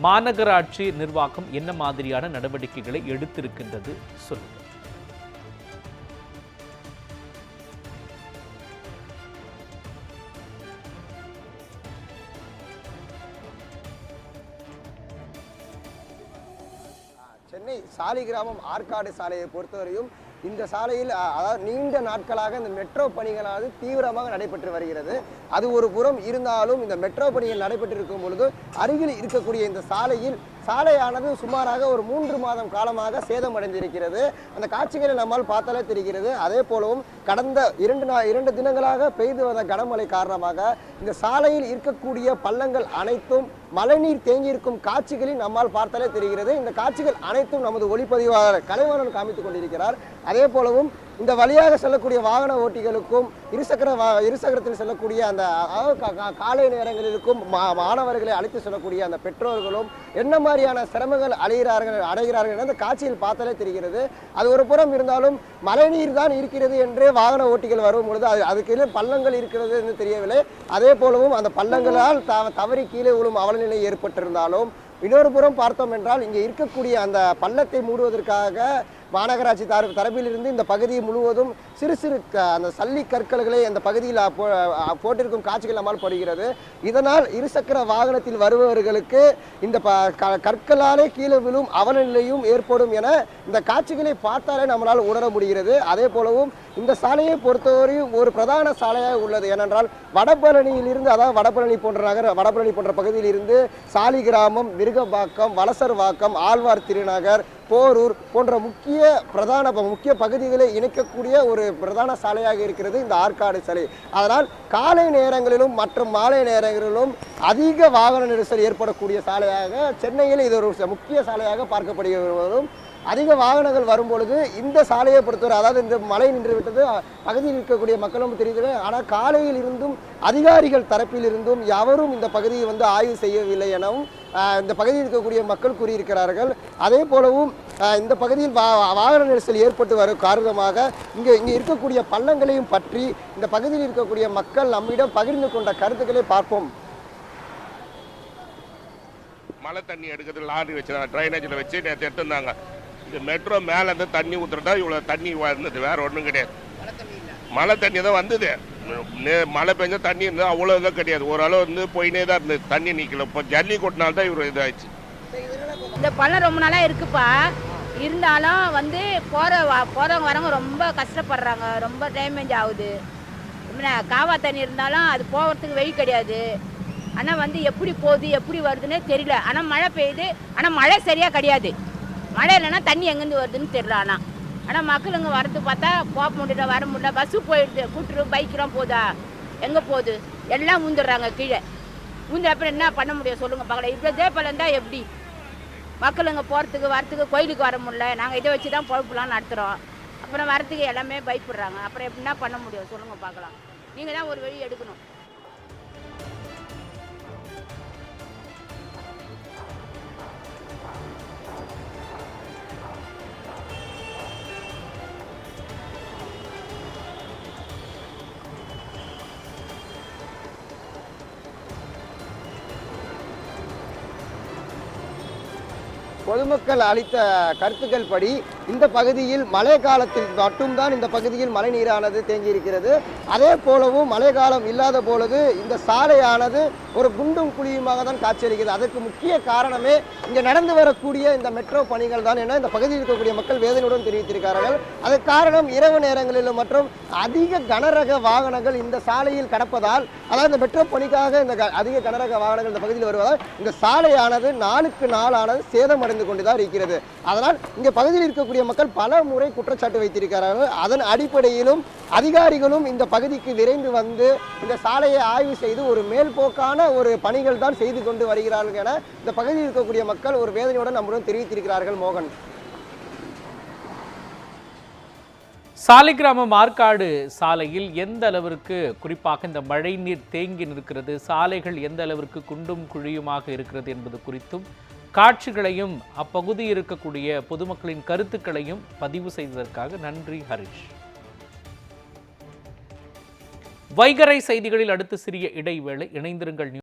மாநகராட்சி நிர்வாகம் என்ன மாதிரியான நடவடிக்கைகளை எடுத்திருக்கின்றது சொல்லுங்கள் சென்னை சாலிகிராமம் ஆற்காடு சாலையை பொறுத்தவரையும் இந்த சாலையில் அதாவது நீண்ட நாட்களாக இந்த மெட்ரோ பணிகளானது தீவிரமாக நடைபெற்று வருகிறது. அது ஒரு புறம் இருந்தாலும் இந்த மெட்ரோ பணிகள் நடைபெற்றிருக்கும் பொழுது அருகில் இருக்கக்கூடிய இந்த சாலையில் சாலையானது சுமாராக ஒரு மூன்று மாதம் காலமாக சேதமடைந்திருக்கிறது. அந்த காட்சிகளை நம்மால் பார்த்தாலே தெரிகிறது. அதே போலவும் கடந்த இரண்டு நா இரண்டு தினங்களாக பெய்து வந்த கனமழை காரணமாக இந்த சாலையில் இருக்கக்கூடிய பள்ளங்கள் அனைத்தும் மழைநீர் தேங்கியிருக்கும் காட்சிகளில் நம்மால் பார்த்தாலே தெரிகிறது. இந்த காட்சிகள் அனைத்தும் நமது ஒளிப்பதிவாளர் கலைவாணன் காமித்துக் கொண்டிருக்கிறார். அதே போலவும் இந்த வழியாக செல்லக்கூடிய வாகன ஓட்டிகளுக்கும் இருசக்கர வா இருசக்கரத்தில் செல்லக்கூடிய அந்த அதாவது காலை நேரங்களிலும் மா- மாணவர்களை அழைத்து செல்லக்கூடிய அந்த பெற்றோர்களும் என்ன மாதிரியான சிரமங்கள் அடைகிறார்கள் அடைகிறார்கள் என அந்த காட்சியில் பார்த்தாலே தெரிகிறது. அது ஒரு புறம் இருந்தாலும் மழைநீர் தான் இருக்கிறது என்று வாகன ஓட்டிகள் வரும் பொழுது அது அதுக்கு பள்ளங்கள் இருக்கிறது என்று தெரியவில்லை. அதே போலவும் அந்த பள்ளங்களால் த தவறி கீழே விழும் அவலநிலை ஏற்பட்டிருந்தாலும் இன்னொரு புறம் பார்த்தோம் என்றால் இங்கே இருக்கக்கூடிய அந்த பள்ளத்தை மூடுவதற்காக மாநகராட்சி தர தரப்பிலிருந்து இந்த பகுதி முழுவதும் சிறு சிறு க- அந்த சல்லி கற்கள்களை அந்த பகுதியில் போ போட்டிருக்கும் காட்சிகள் நம்மால் படுகிறது இதனால் இருசக்கர வாகனத்தில் வருபவர்களுக்கு இந்த ப க- கற்களாலே கீழே விழும் அவலநிலையும் ஏற்படும் என இந்த காட்சிகளை பார்த்தாலே நம்மளால் உணர முடிகிறது. அதே போலவும் இந்த சாலையை பொறுத்தவரையும் ஒரு பிரதான சாலையாக உள்ளது. ஏனென்றால் வடபழனியிலிருந்து அதாவது வடபழனி போன்ற நகர் வடபழனி போன்ற பகுதியிலிருந்து சாலிகிராமம் மிருகபாக்கம் வலசர்வாக்கம் ஆழ்வார் திருநகர் போரூர் போன்ற முக்கிய பிரதான ப- முக்கிய பகுதிகளை இணைக்கக்கூடிய ஒரு பிரதான சாலையாக இருக்கிறது இந்த ஆற்காடு சாலை. அதனால் காலை நேரங்களிலும் மற்றும் மாலை நேரங்களிலும் அதிக வாகன நெரிசல் ஏற்படக்கூடிய சாலையாக சென்னையில் இது ஒரு முக்கிய சாலையாக பார்க்கப்படுகிறதும் அதிக வாகனங்கள் வரும்பொழுது இந்த சாலையை பொறுத்தவரை அதாவது இந்த மழை நின்று விட்டது பகுதியில் இருக்கக்கூடிய மக்களும் தெரியுது ஆனால் காலையில் இருந்தும் அதிகாரிகள் தரப்பில் இருந்தும் எவரும் இந்த பகுதியை வந்து ஆய்வு செய்யவில்லை எனவும் இந்த பகுதியில் இருக்கக்கூடிய மக்கள் கூறியிருக்கிறார்கள். அதே போலவும் இந்த பகுதியில் வா வாகன நெரிசல் ஏற்பட்டு வரும் காரணமாக இங்கே இங்கே இருக்கக்கூடிய பள்ளங்களையும் பற்றி இந்த பகுதியில் இருக்கக்கூடிய மக்கள் நம்மிடம் பகிர்ந்து கொண்ட கருத்துக்களை பார்ப்போம். மழை தண்ணி எடுக்கிறது லாரி வச்சு ட்ரைனேஜில் வச்சு நேற்று எடுத்துருந்தாங்க. இந்த மெட்ரோ மேலேருந்து தண்ணி ஊற்றுறதா இவ்வளோ தண்ணி வந்தது வேற ஒன்றும் கிடையாது. மழை தண்ணி தான் வந்தது. மழை பெஞ்ச தண்ணி இருந்தால் அவ்வளோ இதாக கிடையாது. ஓரளவு வந்து போயினே தான் இருந்தது. தண்ணி நிற்கல இப்போ ஜல்லி கொட்டினால தான் இவ்வளோ இதாகிடுச்சு இந்த பள்ளம் ரொம்ப நாளாக இருக்குப்பா. இருந்தாலும் வந்து போகிற போகிறவங்க வரவங்க ரொம்ப கஷ்டப்படுறாங்க. ரொம்ப டேமேஜ் ஆகுது. என்ன காவா தண்ணி இருந்தாலும் அது போகிறதுக்கு வழி கிடையாது. ஆனால் வந்து எப்படி போகுது எப்படி வருதுன்னே தெரியல. ஆனால் மழை பெய்யுது. ஆனால் மழை சரியாக கிடையாது. மழை இல்லைன்னா தண்ணி எங்கேருந்து வருதுன்னு தெரியல ஆனால் ஆனால் மக்களுங்க வரது பார்த்தா போக முடியல வர முடியல. பஸ்ஸு போயிடுது. கூட்டுரு பைக்கெலாம் போதா? எங்கே போகுது? எல்லாம் ஊந்துடுறாங்க கீழே. ஊந்து அப்புறம் என்ன பண்ண முடியும் சொல்லுங்கள் பார்க்கலாம் இப்போ தேப்பல் இருந்தால் எப்படி? மக்களுங்க போகிறதுக்கு வரத்துக்கு கோயிலுக்கு வர முடியல. நாங்கள் இதை வச்சு தான் பொழப்புலாம் நடத்துகிறோம் அப்புறம் வரத்துக்கு எல்லாமே பயப்படுறாங்க. அப்புறம் எப்படின்னா பண்ண முடியும் சொல்லுங்கள் பார்க்கலாம். நீங்கள் தான் ஒரு வழி எடுக்கணும். பொதுமக்கள் அளித்த கருத்துக்கள் படி இந்த பகுதியில் மழை காலத்தில் மட்டும்தான் இந்த பகுதியில் மழை நீரானது தேங்கி இருக்கிறது அதே போலவும் மழை காலம் இல்லாத பொழுது இந்த சாலையானது ஒரு குண்டும் குழியுமாக தான் காட்சியளிக்கிறது. அதற்கு முக்கிய காரணமே இங்கே நடந்து வரக்கூடிய இந்த மெட்ரோ பணிகள் தான் என இந்த பகுதியில் இருக்கக்கூடிய மக்கள் வேதனையுடன் தெரிவித்திருக்கிறார்கள். அதற்கு காரணம் இரவு நேரங்களிலும் மற்றும் அதிக கனரக வாகனங்கள் இந்த சாலையில் கடப்பதால் அதாவது இந்த மெட்ரோ பணிக்காக இந்த க- அதிக கனரக வாகனங்கள் இந்த பகுதியில் வருவதால் இந்த சாலையானது நாளுக்கு நாளானது சேதமடைந்து கொண்டுதான் இருக்கிறது. அதனால் இங்கே பகுதியில் இருக்கக்கூடிய மக்கள் பல முறை குற்றச்சாட்டு வைத்திருக்கிறார்கள். அதன் அடிப்படையிலும் அதிகாரிகளும் இந்த பகுதிக்கு விரைந்து வந்து இந்த சாலையை ஆய்வு செய்து ஒரு மேல்போக்கான ஒரு பணிகள் தான் செய்து கொண்டு வருகிறார்கள் என இந்த பகுதியில் இருக்கக்கூடிய மக்கள் ஒரு வேதனையுடன் நம்முடன் தெரிவித்திருக்கிறார்கள் மோகன். சாலிகிராமம் ஆற்காடு சாலையில் எந்த அளவிற்கு குறிப்பாக இந்த மழை நீர் தேங்கி நிற்கிறது சாலைகள் எந்த அளவிற்கு குண்டும் குழியுமாக இருக்கிறது என்பது குறித்தும் காட்சிகளையும் அப்பகுதியில் இருக்கக்கூடிய பொதுமக்களின் கருத்துக்களையும் பதிவு செய்ததற்காக நன்றி ஹரிஷ். வைகரை செய்திகளில் அடுத்து சிறிய இடைவேளை இணைந்திருங்கள்.